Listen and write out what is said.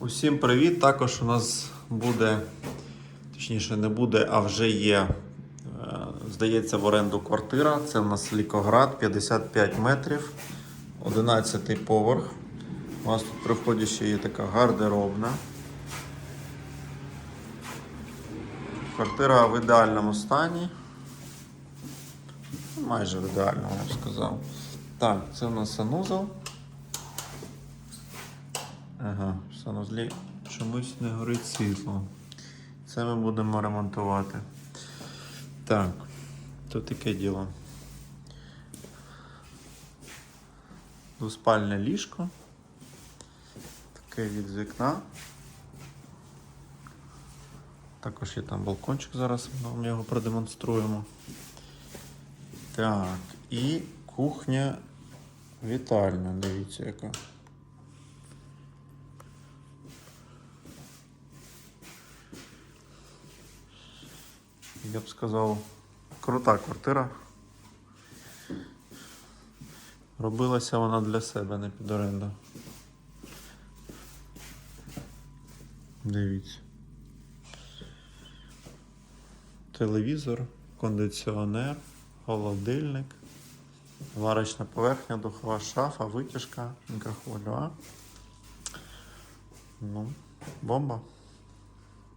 Усім привіт! Також у нас буде, точніше, не буде, а вже є, е, здається, в оренду квартира. Це у нас Лікоград, 55 метрів, 11 поверх. У нас тут при вході ще є така гардеробна. Квартира в ідеальному стані. Ну, Майже в ідеальному, я б сказав. Так, це у нас санузел. Ага, санузлі чомусь не горить світло. Це ми будемо ремонтувати. Так, тут таке діло. Двоспальне ліжко. Таке від вікна. Також є там балкончик, зараз ми вам його продемонструємо. Так, і кухня вітальня, дивіться яка. Я б сказав, крута квартира. Робилася вона для себе, не під оренду. Дивіться. Телевізор, кондиціонер, холодильник, варочна поверхня, духова шафа, витяжка, мікрохвильова. Ну, бомба.